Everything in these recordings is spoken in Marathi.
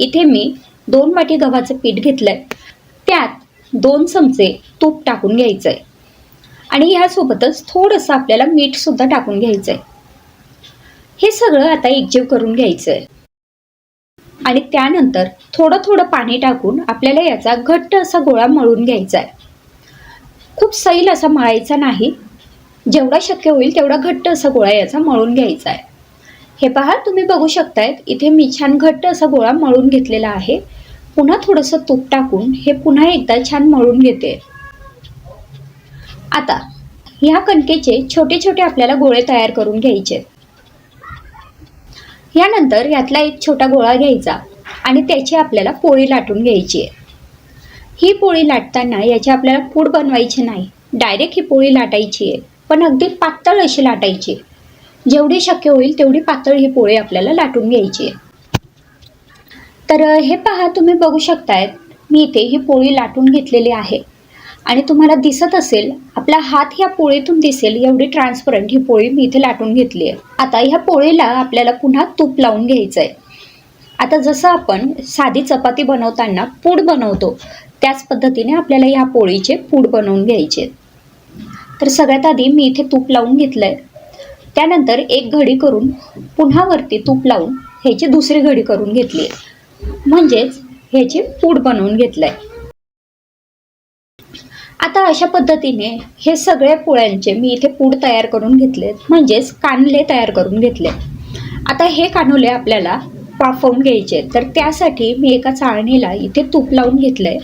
इथे मी दोन वाटी गव्हाचं पीठ घेतलं आहे त्यात दोन चमचे तूप टाकून घ्यायचं आहे आणि ह्यासोबतच थोडंसं आपल्याला मीठसुद्धा टाकून घ्यायचं आहे हे सगळं आता एकजीव करून घ्यायचं आहे आणि त्यानंतर थोडं थोडं पाणी टाकून आपल्याला याचा घट्ट असा गोळा मळून घ्यायचा आहे खूप सैल असा मळायचा नाही. जेवढा शक्य होईल तेवढा घट्ट असा गोळा याचा मळून घ्यायचा आहे हे पहा तुम्ही बघू शकतायत इथे मी छान घट्ट असा गोळा मळून घेतलेला आहे. पुन्हा थोडंसं तूप टाकून हे पुन्हा एकदा छान मळून घेते. आता ह्या कणकेचे छोटे छोटे आपल्याला गोळे तयार करून घ्यायचे. यानंतर यातला एक छोटा गोळा घ्यायचा आणि त्याची आपल्याला पोळी लाटून घ्यायची आहे. ही पोळी लाटताना याची आपल्याला पूड बनवायची नाही. डायरेक्ट ही पोळी लाटायची आहे. पण अगदी पातळ अशी लाटायची जेवढी शक्य होईल तेवढी पातळ ही पोळी आपल्याला लाटून घ्यायची आहे. तर हे पहा तुम्ही बघू शकतायत मी इथे ही पोळी लाटून घेतलेली आहे. आणि तुम्हाला दिसत असेल आपला हात ह्या पोळीतून दिसेल एवढी ट्रान्सपरंट ही पोळी मी इथे लाटून घेतली आहे. आता ह्या पोळीला आपल्याला पुन्हा तूप लावून घ्यायचं आहे. आता जसं आपण साधी चपाती बनवताना पूड बनवतो त्याच पद्धतीने आपल्याला ह्या पोळीचे पूड बनवून घ्यायचे तर सगळ्यात आधी मी इथे तूप लावून घेतलं आहे त्यानंतर एक घडी करून पुन्हा वरती तूप लावून ह्याची दुसरी घडी करून घेतली. म्हणजेच ह्याची पूड बनवून घेतलं आहे आता अशा पद्धतीने हे सगळ्या पोळ्यांचे मी इथे पूड तयार करून घेतलेत म्हणजेच कानले तयार करून घेतले. आता हे कानोले आपल्याला वाफवून घ्यायचे तर त्यासाठी मी एका चाळणीला इथे तूप लावून घेतलं आहे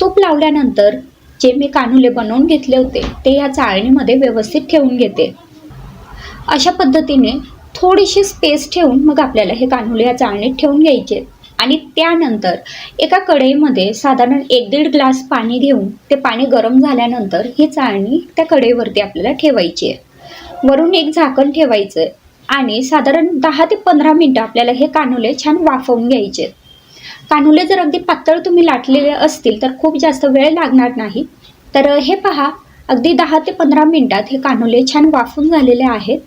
तूप लावल्यानंतर जे मी कानुले बनवून घेतले होते ते या चाळणीमध्ये व्यवस्थित ठेवून घेते. अशा पद्धतीने थोडीशी स्पेस ठेवून मग आपल्याला हे कान्होले या चाळणीत ठेवून घ्यायचे. आणि त्यानंतर एका कढईमध्ये साधारण एक दीड ग्लास पाणी घेऊन ते पाणी गरम झाल्यानंतर ही चाळणी त्या कढईवरती आपल्याला ठेवायची आहे. वरून एक झाकण ठेवायचं आहे आणि साधारण दहा ते पंधरा मिनटं आपल्याला हे कानुले छान वाफवून घ्यायचे आहेत. कानुले जर अगदी पातळ तुम्ही लाटलेले असतील तर खूप जास्त वेळ लागणार नाही. तर हे पहा अगदी दहा ते पंधरा मिनटात हे कानुले छान वाफून झालेले आहेत.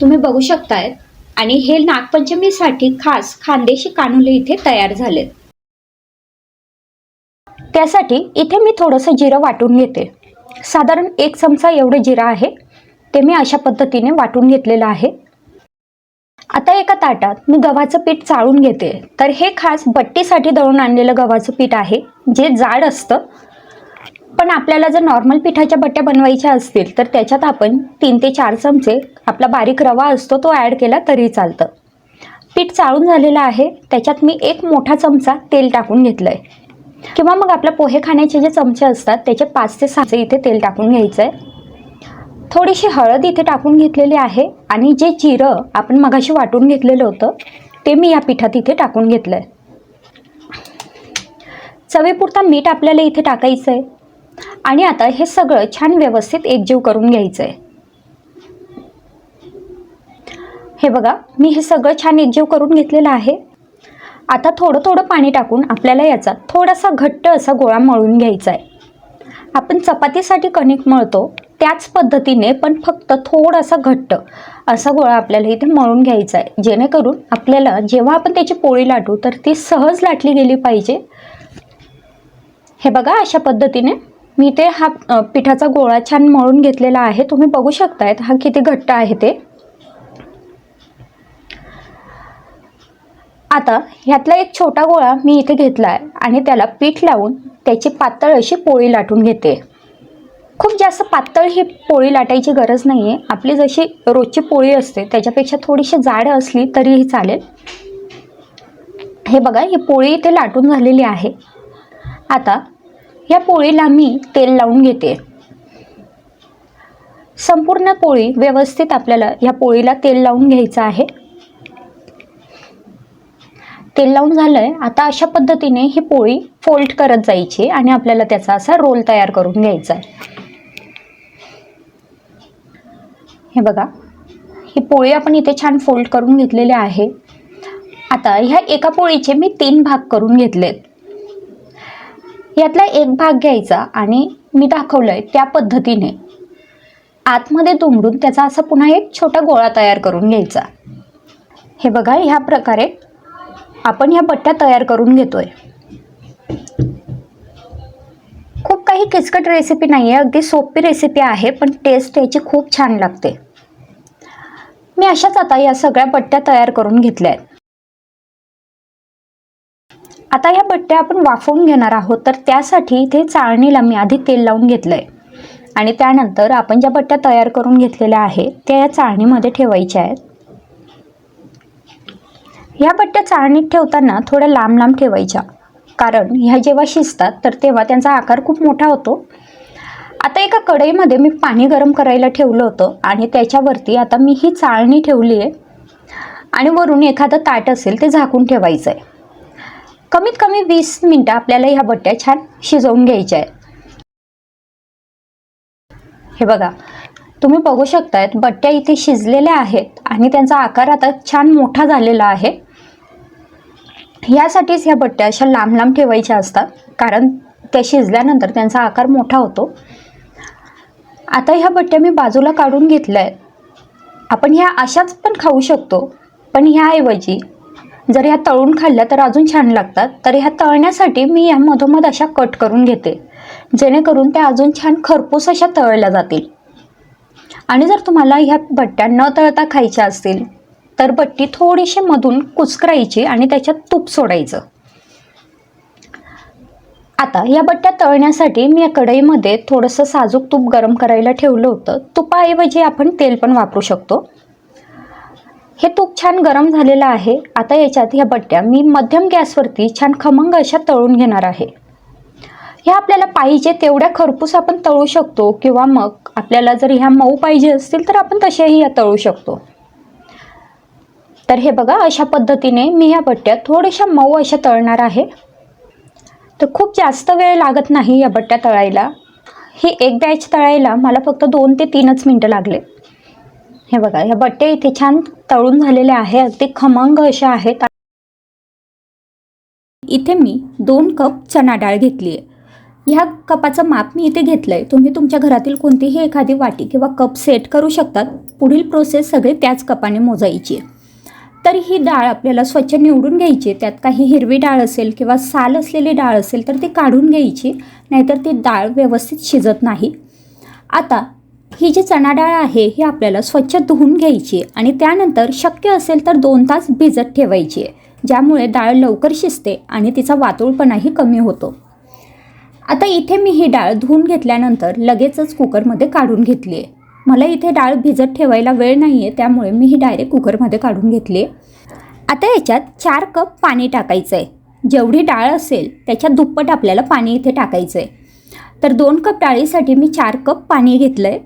तुम्ही बघू शकतायत आणि हे नागपंचमीसाठी खास खानदेशी कानुले इथे तयार झालेत. त्यासाठी इथे मी थोडंसं जिरं वाटून घेते. साधारण एक चमचा एवढं जिरं आहे. ते मी अशा पद्धतीने वाटून घेतलेलं आहे. आता एका ताटात मी गव्हाचं पीठ चाळून घेते. तर हे खास बट्टीसाठी दळून आणलेलं गव्हाचं पीठ आहे. जे जाड असतं पण आपल्याला जर नॉर्मल पिठाच्या बट्ट्या बनवायच्या असतील तर त्याच्यात आपण तीन ते चार चमचे आपला बारीक रवा असतो तो ॲड केला तरी चालतं. पीठ चाळून झालेलं आहे त्याच्यात मी एक मोठा चमचा तेल टाकून घेतलं आहे किंवा मग आपल्या पोहे खाण्याचे जे चमचे असतात त्याचे पाच ते सहाचे इथे तेल टाकून घ्यायचं आहे थोडीशी हळद इथे टाकून घेतलेली आहे आणि जे जिरं आपण मगाशी वाटून घेतलेलं होतं ते मी या पिठात इथे टाकून घेतलं आहे चवीपुरता मीठ आपल्याला इथे टाकायचं आहे आणि आता हे सगळं छान व्यवस्थित एकजीव करून घ्यायचं आहे हे बघा मी हे सगळं छान एकजीव करून घेतलेलं आहे. आता थोडं थोडं पाणी टाकून आपल्याला याचा थोडासा घट्ट असा गोळा मळून घ्यायचा आहे आपण चपातीसाठी कणिक मळतो त्याच पद्धतीने पण फक्त थोडासा घट्ट असा गोळा आपल्याला इथे मळून घ्यायचा आहे जेणेकरून आपल्याला जेव्हा आपण त्याची पोळी लाटू तर ती सहज लाटली गेली पाहिजे. हे बघा अशा पद्धतीने मी ते हा पिठाचा गोळा छान मळून घेतलेला आहे. तुम्ही बघू शकतायत हा किती घट्ट आहे ते. आता ह्यातला एक छोटा गोळा मी इथे घेतला आहे आणि त्याला पीठ लावून त्याची पातळ अशी पोळी लाटून घेते. खूप जास्त पातळ ही पोळी लाटायची गरज नाही आहे आपली जशी रोजची पोळी असते त्याच्यापेक्षा थोडीशी जाड असली तरीही चालेल. हे बघा ही पोळी इथे लाटून झालेली आहे. आता या पोळीला मी तेल लावून घेते. संपूर्ण पोळी व्यवस्थित आपल्याला या पोळीला तेल लावून घ्यायचं आहे. तेल लावून झालंय. आता अशा पद्धतीने ही पोळी फोल्ड करत जायची आणि आपल्याला त्याचा असा रोल तयार करून घ्यायचा आहे. हे बघा. ही पोळी आपण इथे छान फोल्ड करून घेतलेली आहे. आता ह्या एका पोळीचे मी तीन भाग करून घेतलेत. यातला एक भाग घ्यायचा आणि मी दाखवलंय त्या पद्धतीने. आतमध्ये दुमडून त्याचा असा पुन्हा एक छोटा गोळा तयार करून घ्यायचा. हे बघा ह्या प्रकारे आपण ह्या बट्ट्या तयार करून घेतोय. खूप काही किचकट रेसिपी नाही आहे अगदी सोपी रेसिपी आहे पण टेस्ट याची खूप छान लागते. मी अशाच आता या सगळ्या बट्ट्या तयार करून घेतल्या आहेत आता या बट्ट्या आपण वाफवून घेणार आहोत तर त्यासाठी इथे चाळणीला मी आधी तेल लावून घेतलं आहे आणि त्यानंतर आपण ज्या बट्ट्या तयार करून घेतलेल्या आहेत त्या या चाळणीमध्ये ठेवायच्या आहेत. ह्या बट्ट्या चाळणीत ठेवताना थोड्या लांब लांब ठेवायच्या कारण ह्या जेव्हा शिजतात तर तेव्हा त्यांचा आकार खूप मोठा होतो. आता एका कढईमध्ये मी पाणी गरम करायला ठेवलं होतं आणि त्याच्यावरती आता मी ही चाळणी ठेवली आहे आणि वरून एखादं ताट असेल ते झाकून ठेवायचं आहे कमीत कमी वीस मिनटं आपल्याला ह्या बट्ट्या छान शिजवून घ्यायच्या आहेत. हे बघा तुम्ही बघू शकतायत बट्ट्या इथे शिजलेल्या आहेत आणि त्यांचा आकार आता छान मोठा झालेला आहे. यासाठीच ह्या बट्ट्या अशा लांब लांब ठेवायच्या असतात कारण त्या शिजल्यानंतर त्यांचा आकार मोठा होतो. आता ह्या बट्ट्या मी बाजूला काढून घेतल्या आहेत. आपण ह्या अशाच पण खाऊ शकतो पण ह्याऐवजी जर ह्या तळून खाल्ल्या तर अजून छान लागतात. तर ह्या तळण्यासाठी मी ह्या मधोमध अशा कट करून घेते. जेणेकरून त्या अजून छान खरपूस अशा तळल्या जातील. आणि जर तुम्हाला ह्या बट्ट्या न तळता खायच्या असतील तर बट्टी थोडीशी मधून कुचकरायची आणि त्याच्यात तूप सोडायचं. आता या बट्ट्या तळण्यासाठी मी या कढईमध्ये थोडंसं साजूक तूप गरम करायला ठेवलं होतं. तुपाऐवजी आपण तेल पण वापरू शकतो. हे तूप छान गरम झालेलं आहे. आता याच्यात ह्या बट्ट्या मी मध्यम गॅसवरती छान खमंग अशा तळून घेणार आहे. ह्या आपल्याला पाहिजे तेवढ्या खरपूस आपण तळू शकतो किंवा मग आपल्याला जर ह्या मऊ पाहिजे असतील तर आपण तशाही ह्या तळू शकतो. तर हे बघा अशा पद्धतीने मी ह्या बट्ट्या थोड्याशा मऊ अशा तळणार आहे. तर खूप जास्त वेळ लागत नाही या बट्ट्या तळायला. ही एक बॅच तळायला मला फक्त दोन ते तीनच मिनटं लागले. हे बघा ह्या बट्ट्या इथे छान तळून झालेल्या आहे अगदी खमंग अशा आहेत. इथे मी दोन कप चणा डाळ घेतली आहे ह्या कपाचं माप मी इथे घेतलं आहे तुम्ही तुमच्या घरातील कोणतीही एखादी वाटी किंवा कप सेट करू शकतात. पुढील प्रोसेस सगळे त्याच कपाने मोजायची आहे. तर ही डाळ आपल्याला स्वच्छ निवडून घ्यायची त्यात काही हिरवी डाळ असेल किंवा साल असलेली डाळ असेल तर ती काढून घ्यायची. नाहीतर ती डाळ व्यवस्थित शिजत नाही. आता ही जी चणा डाळ आहे ही आपल्याला स्वच्छ धुवून घ्यायची आणि त्यानंतर शक्य असेल तर दोन तास भिजत ठेवायची आहे ज्यामुळे डाळ लवकर शिजते आणि तिचा वातोळपणाही कमी होतो. आता इथे मी ही डाळ धुवून घेतल्यानंतर लगेचच कुकरमध्ये काढून घेतली. आहे मला इथे डाळ भिजत ठेवायला वेळ नाही आहे त्यामुळे मी ही डायरेक्ट कुकरमध्ये काढून घेतली. आहे आता याच्यात चार कप पाणी टाकायचं आहे जेवढी डाळ असेल त्याच्या दुप्पट आपल्याला पाणी इथे टाकायचं आहे तर दोन कप डाळीसाठी मी चार कप पाणी घेतलं आहे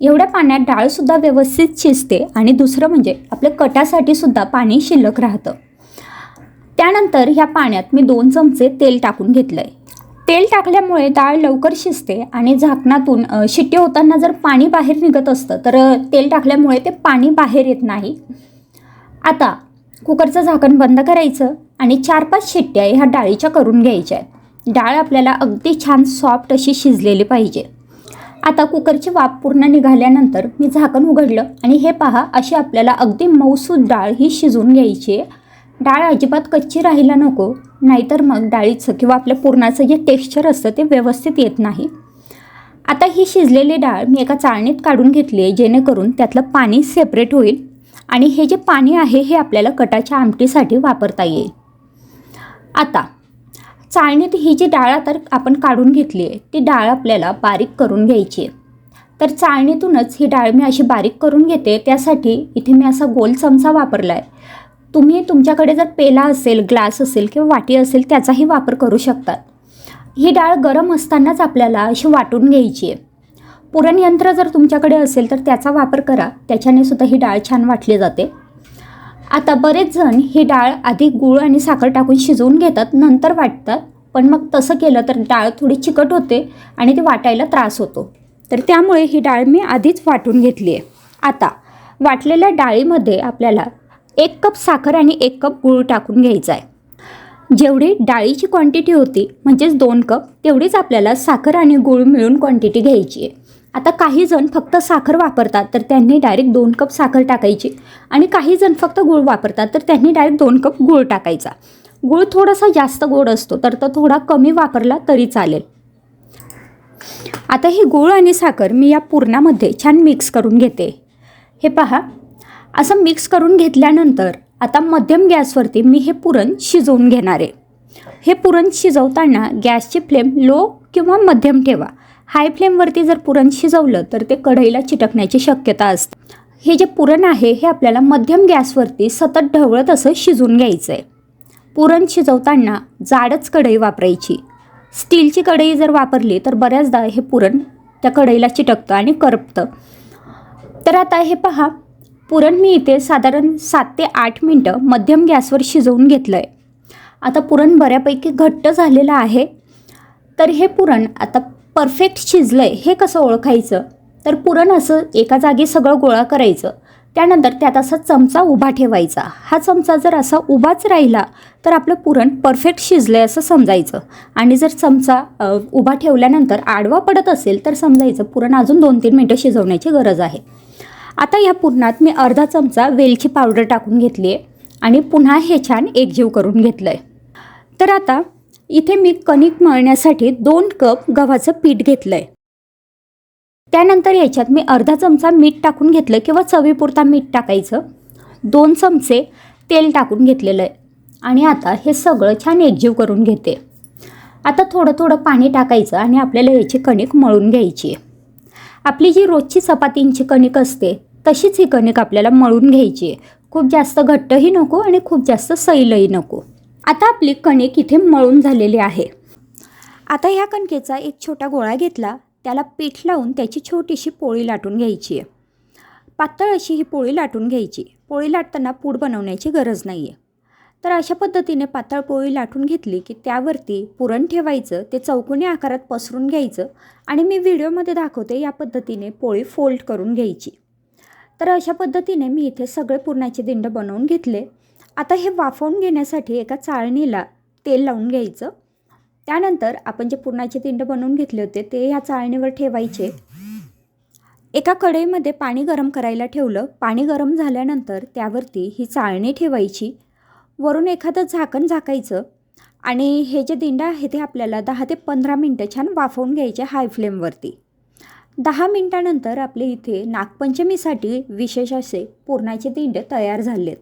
एवढ्या पाण्यात डाळसुद्धा व्यवस्थित शिजते आणि दुसरं म्हणजे आपल्या कटासाठी सुद्धा पाणी शिल्लक राहतं. त्यानंतर ह्या पाण्यात मी दोन चमचे तेल टाकून घेतलं आहे तेल टाकल्यामुळे डाळ लवकर शिजते आणि झाकणातून शिट्टी होताना जर पाणी बाहेर निघत असतं तर तेल टाकल्यामुळे ते पाणी बाहेर येत नाही. आता कुकरचं झाकण बंद करायचं आणि चार पाच शिट्ट्या ह्या डाळीच्या करून घ्यायच्या आहेत. डाळ आपल्याला अगदी छान सॉफ्ट अशी शिजलेली पाहिजे. आता कुकरची वाफ पूर्ण निघाल्यानंतर मी झाकण उघडलं आणि हे पहा अशी आपल्याला अगदी मऊसूद डाळ ही शिजवून घ्यायची आहे. डाळ अजिबात कच्ची राहायला नको नाहीतर मग डाळीचं किंवा आपल्या पुरणाचं जे टेक्स्चर असतं ते व्यवस्थित येत नाही. आता ही शिजलेली डाळ मी एका चाळणीत काढून घेतली आहे जेणेकरून त्यातलं पाणी सेपरेट होईल आणि हे जे पाणी आहे हे आपल्याला कटाच्या आमटीसाठी वापरता येईल. आता चाळणीत ही जी डाळ आता आपण काढून घेतली आहे ती डाळ आपल्याला बारीक करून घ्यायची आहे. तर चाळणीतूनच ही डाळ मी अशी बारीक करून घेते त्यासाठी इथे मी असा गोल चमचा वापरला आहे. तुम्ही तुमच्याकडे जर पेला असेल ग्लास असेल किंवा वाटी असेल त्याचाही वापर करू शकतात ही डाळ गरम असतानाच आपल्याला अशी वाटून घ्यायची आहे. पुरणयंत्र जर तुमच्याकडे असेल तर त्याचा वापर करा. त्याच्याने सुद्धा ही डाळ छान वाटली जाते. आता बरेच जण ही डाळ आधी गूळ आणि साखर टाकून शिजवून घेतात नंतर वाटतात पण मग तसं केलं तर डाळ थोडी चिकट होते आणि ती वाटायला त्रास होतो. तर त्यामुळे ही डाळ मी आधीच वाटून घेतली आहे आता वाटलेल्या डाळीमध्ये आपल्याला एक कप साखर आणि एक कप गूळ टाकून घ्यायचा आहे जेवढी डाळीची क्वांटिटी होती म्हणजेच दोन कप तेवढीच आपल्याला साखर आणि गूळ मिळून क्वांटिटी घ्यायची आहे आता काही जण फक्त साखर वापरतात तर त्यांनी डायरेक्ट दोन कप साखर टाकायची. आणि काही जण फक्त गूळ वापरतात तर त्यांनी डायरेक्ट दोन कप गूळ टाकायचा. गूळ थोडासा जास्त गोड असतो तर तो थोडा कमी वापरला तरी चालेल. आता ही गूळ आणि साखर मी या पुरणामध्ये छान मिक्स करून घेते. हे पहा. असं मिक्स करून घेतल्यानंतर आता मध्यम गॅसवरती मी हे पुरण शिजवून घेणार आहे. हे पुरण शिजवताना गॅसची फ्लेम लो किंवा मध्यम ठेवा. हाय फ्लेमवरती जर पुरण शिजवलं तर ते कढईला चिटकण्याची शक्यता असते. हे जे पुरण आहे हे आपल्याला मध्यम गॅसवरती सतत ढवळत असं शिजून घ्यायचं आहे पुरण शिजवताना जाडच कढई वापरायची. स्टीलची कढई जर वापरली तर बऱ्याचदा हे पुरण त्या कढईला चिटकतं आणि करपतं. तर आता हे पहा पुरण मी इथे साधारण सात ते आठ मिनटं मध्यम गॅसवर शिजवून घेतलं आहे आता पुरण बऱ्यापैकी घट्ट झालेलं आहे. तर हे पुरण आता परफेक्ट शिजलं आहे हे कसं ओळखायचं? तर पुरण असं एका जागी सगळं गोळा करायचं. त्यानंतर त्यात असा चमचा उभा ठेवायचा. हा चमचा जर असा उभाच राहिला तर आपलं पुरण परफेक्ट शिजलं आहे असं समजायचं. आणि जर चमचा उभा ठेवल्यानंतर आडवा पडत असेल तर समजायचं पुरण अजून दोन तीन मिनटं शिजवण्याची गरज आहे. आता या पुरणात मी अर्धा चमचा वेलची पावडर टाकून घेतली आहे आणि पुन्हा हे छान एकजीव करून घेतलं आहे तर आता इथे मी कणिक मळण्यासाठी दोन कप गव्हाचं पीठ घेतलं आहे त्यानंतर याच्यात मी अर्धा चमचा मीठ टाकून घेतलं किंवा चवीपुरता मीठ टाकायचं. दोन चमचे तेल टाकून घेतलेलं आहे. आणि आता हे सगळं छान एकजीव करून घेते. आता थोडं थोडं पाणी टाकायचं आणि आपल्याला याची कणिक मळून घ्यायची आहे. आपली जी रोजची चपातींची कणिक असते तशीच ही कणिक आपल्याला मळून घ्यायची आहे. खूप जास्त घट्टही नको आणि खूप जास्त सैलही नको. आता आपली कणिक इथे मळून झालेली आहे. आता ह्या कणकेचा एक छोटा गोळा घेतला त्याला पीठ लावून त्याची छोटीशी पोळी लाटून घ्यायची आहे. पातळ अशी ही पोळी लाटून घ्यायची. पोळी लाटताना पूड बनवण्याची गरज नाही आहे तर अशा पद्धतीने पातळ पोळी लाटून घेतली की त्यावरती पुरण ठेवायचं ते चौकोनी आकारात पसरून घ्यायचं आणि मी व्हिडिओमध्ये दाखवते या पद्धतीने पोळी फोल्ड करून घ्यायची. तर अशा पद्धतीने मी इथे सगळे पुरणाचे दिंड बनवून घेतले. आता हे वाफवून घेण्यासाठी एका चाळणीला तेल लावून घ्यायचं. त्यानंतर आपण जे पुरणाचे दिंड बनवून घेतले होते ते ह्या चाळणीवर ठेवायचे. एका कढईमध्ये पाणी गरम करायला ठेवलं. पाणी गरम झाल्यानंतर त्यावरती ही चाळणी ठेवायची. वरून एखादं झाकण झाकायचं आणि हे जे दिंड आहे ते आपल्याला दहा ते पंधरा मिनटं छान वाफवून घ्यायचे हाय फ्लेमवरती. दहा मिनटानंतर आपले इथे नागपंचमीसाठी विशेष असे पुरणाचे दिंड तयार झालेत.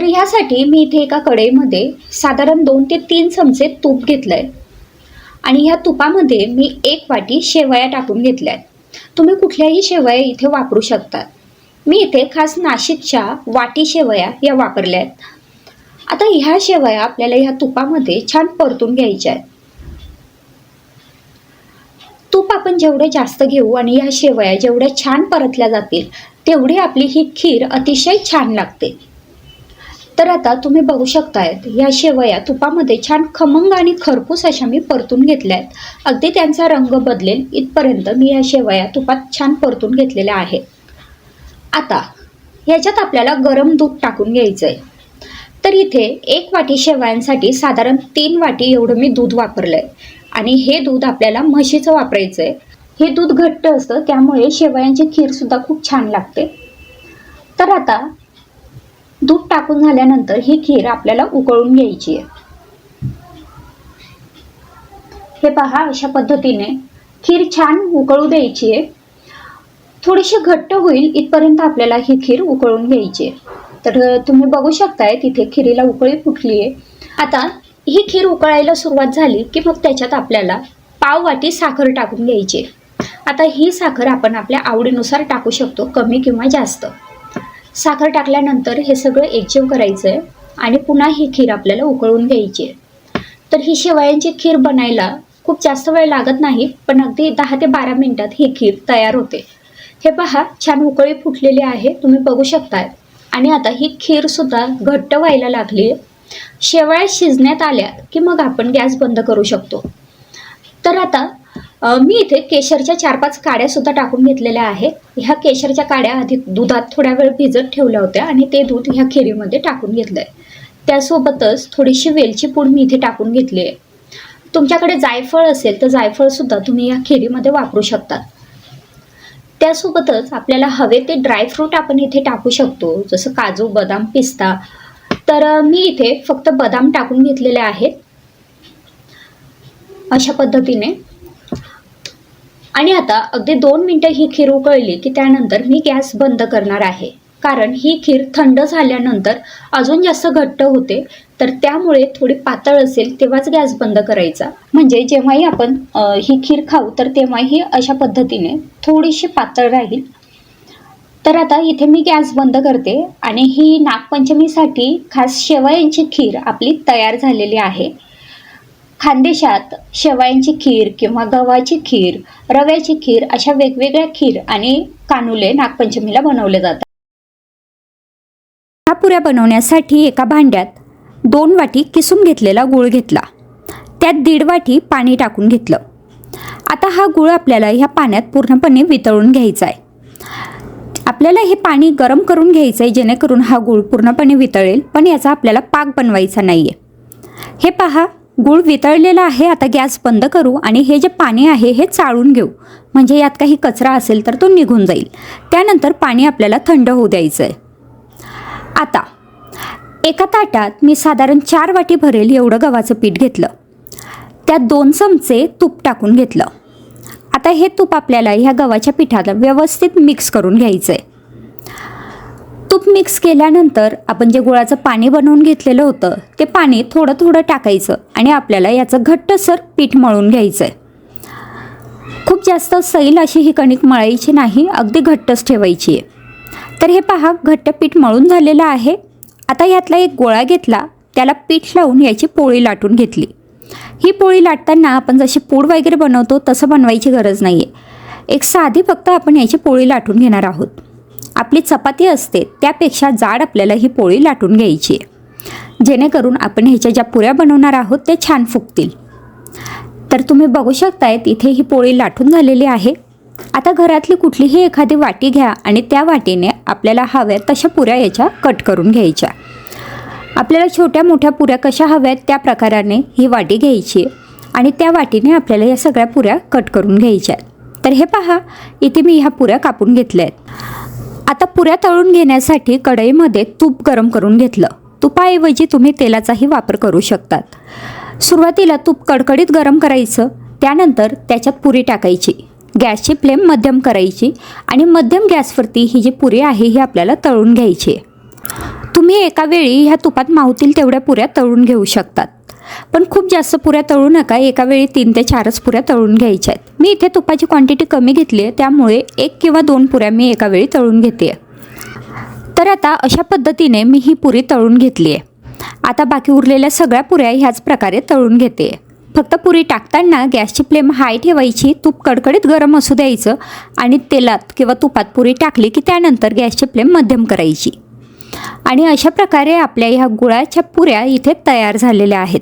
तर ह्यासाठी मी इथे एका कढईमध्ये साधारण दोन ते तीन चमचे तूप घेतलं आहे आणि ह्या तुपामध्ये मी एक वाटी शेवया टाकून घेतल्या आहेत तुम्ही कुठल्याही शेवया इथे वापरू शकता. मी इथे खास नाशिकच्या वाटी शेवया या वापरल्या आहेत आता ह्या शेवया आपल्याला ह्या तुपामध्ये छान परतून घ्यायच्या आहेत. तूप आपण जेवढे जास्त घेऊ आणि ह्या शेवया जेवढ्या छान परतल्या जातील तेवढी आपली ही खीर अतिशय छान लागते. तर आता तुम्ही बघू शकतायत या शेवया तुपामध्ये छान खमंग आणि खरपूस अशा मी परतून घेतल्या आहेत. अगदी त्यांचा रंग बदलेल इथपर्यंत मी या शेवया तुपात छान परतून घेतलेल्या आहेत. आता ह्याच्यात आपल्याला गरम दूध टाकून घ्यायचं आहे तर इथे एक वाटी शेवयांसाठी साधारण तीन वाटी एवढं मी दूध वापरलं आहे आणि हे दूध आपल्याला म्हशीचं वापरायचं आहे हे दूध घट्ट असतं त्यामुळे शेवयांची खीरसुद्धा खूप छान लागते. तर आता टाकून झाल्यानंतर ही खीर आपल्याला उकळून घ्यायची आहे. हे पहा अशा पद्धतीने खीर छान उकळू द्यायची आहे. थोडीशी घट्ट होईल इथपर्यंत आपल्याला ही खीर उकळून घ्यायची आहे. तर तुम्ही बघू शकताय तिथे खिरीला उकळी फुटली आहे. आता ही खीर उकळायला सुरुवात झाली की मग त्याच्यात आपल्याला पाव वाटी साखर टाकून घ्यायची आता ही साखर आपण आपल्या आवडीनुसार टाकू शकतो कमी किंवा जास्त. साखर टाकल्यानंतर हे सगळं एकजीव करायचं आहे आणि पुन्हा ही खीर आपल्याला उकळून घ्यायची आहे. तर ही शेवयांची खीर बनायला खूप जास्त वेळ लागत नाही पण अगदी दहा ते बारा मिनिटात ही खीर तयार होते. हे पहा छान उकळी फुटलेली आहे तुम्ही बघू शकताय. आणि आता ही खीरसुद्धा घट्ट व्हायला लागली आहे. शेवया शिजण्यात आल्या की मग आपण गॅस बंद करू शकतो. तर आता मी इथे केशरच्या चार पाच काड्या सुद्धा टाकून घेतलेल्या आहेत. ह्या केशरच्या काड्या आधी दुधात थोड्या वेळ भिजत ठेवल्या होत्या आणि ते दूध ह्या खिरीमध्ये टाकून घेतलंय. त्यासोबतच थोडीशी वेलची पूड मी इथे टाकून घेतली आहे. तुमच्याकडे जायफळ असेल तर जायफळसुद्धा तुम्ही या खिरीमध्ये वापरू शकता त्यासोबतच आपल्याला हवे ते ड्रायफ्रूट आपण इथे टाकू शकतो जसं काजू बदाम पिस्ता. तर मी इथे फक्त बदाम टाकून घेतलेले आहेत. अशा पद्धतीने आणि आता अगदी दोन मिनटं ही खीर उकळली की त्यानंतर मी गॅस बंद करणार आहे. कारण ही खीर थंड झाल्यानंतर अजून जास्त घट्ट होते तर त्यामुळे थोडी पातळ असेल तेव्हाच गॅस बंद करायचा. म्हणजे जेव्हाही आपण ही खीर खाऊ तर तेव्हाही अशा पद्धतीने थोडीशी पातळ राहील. तर आता इथे मी गॅस बंद करते आणि ही नागपंचमीसाठी खास शेवयांची खीर आपली तयार झालेली आहे. खानदेशात शेवयांची खीर किंवा गव्हाची खीर रव्याची खीर अशा वेगवेगळ्या खीर आणि कानुले नागपंचमीला बनवले जातात. ह्या पुऱ्या बनवण्यासाठी एका भांड्यात दोन वाटी किसून घेतलेला गूळ घेतला. त्यात दीड वाटी पाणी टाकून घेतलं. आता हा गूळ आपल्याला ह्या पाण्यात पूर्णपणे वितळून घ्यायचा आहे आपल्याला हे पाणी गरम करून घ्यायचं आहे जेणेकरून हा गूळ पूर्णपणे वितळेल पण याचा आपल्याला पाक बनवायचा नाही आहे हे पहा गूळ वितळलेला आहे आता गॅस बंद करू आणि हे जे पाणी आहे हे चाळून घेऊ. म्हणजे यात काही कचरा असेल तर तो निघून जाईल. त्यानंतर पाणी आपल्याला थंड होऊ द्यायचं आहे आता एका ताटात मी साधारण चार वाटी भरेल एवढं गव्हाचं पीठ घेतलं. त्यात दोन चमचे तूप टाकून घेतलं. आता हे तूप आपल्याला ह्या गव्हाच्या पिठाला व्यवस्थित मिक्स करून घ्यायचं आहे तूप मिक्स केल्यानंतर आपण जे गुळाचं पाणी बनवून घेतलेलं होतं ते पाणी थोडं थोडं टाकायचं आणि आपल्याला याचं घट्टसर पीठ मळून घ्यायचं आहे खूप जास्त सैल अशी ही कणिक मळायची नाही अगदी घट्टच ठेवायची आहे. तर हे पहा घट्ट पीठ मळून झालेलं आहे. आता यातला एक गोळा घेतला त्याला पीठ लावून याची पोळी लाटून घेतली. ही पोळी लाटताना आपण जशी पूड वगैरे बनवतो तसं बनवायची गरज नाही आहे एक साधी फक्त आपण याची पोळी लाटून घेणार आहोत. आपली चपाती असते त्यापेक्षा जाड आपल्याला ही पोळी लाटून घ्यायची. आहे जेणेकरून आपण ह्याच्या ज्या पुऱ्या बनवणार आहोत ते छान फुगतील. तर तुम्ही बघू शकतायत इथे ही पोळी लाटून झालेली आहे. आता घरातली कुठलीही एखादी वाटी घ्या आणि त्या वाटीने आपल्याला हव्या तशा पुऱ्या याच्या कट करून घ्यायच्या. आपल्याला छोट्या मोठ्या पुऱ्या कशा हव्यात त्या प्रकाराने ही वाटी घ्यायची आणि त्या वाटीने आपल्याला या सगळ्या पुऱ्या कट करून घ्यायच्या आहेत. तर हे पहा इथे मी ह्या पुऱ्या कापून घेतल्या आहेत आता पुऱ्या तळून घेण्यासाठी कढईमध्ये तूप गरम करून घेतलं. तुपाऐवजी तुम्ही तेलाचाही वापर करू शकतात. सुरुवातीला तूप कडकडीत गरम करायचं त्यानंतर त्याच्यात पुरी टाकायची. गॅसची फ्लेम मध्यम करायची आणि मध्यम गॅसवरती ही जी पुरी आहे ही आपल्याला तळून घ्यायची आहे. तुम्ही एका वेळी ह्या तुपात मावतील तेवढ्या पुऱ्या तळून घेऊ शकतात. पण खूप जास्त पुऱ्या तळू नका. एका वेळी तीन ते चारच पुऱ्या तळून घ्यायच्या आहेत. मी इथे तुपाची क्वांटिटी कमी घेतली आहे. त्यामुळे एक किंवा दोन पुऱ्या मी एका वेळी तळून घेते तर आता अशा पद्धतीने मी ही पुरी तळून घेतली आहे. आता बाकी उरलेल्या सगळ्या पुऱ्या ह्याच प्रकारे तळून घेते फक्त पुरी टाकताना गॅसची फ्लेम हाय ठेवायची तूप कडकडीत गरम असू द्यायचं आणि तेलात किंवा तुपात पुरी टाकली की त्यानंतर गॅसची फ्लेम मध्यम करायची. आणि अशा प्रकारे आपल्या ह्या गुळाच्या पुऱ्या इथे तयार झालेल्या आहेत.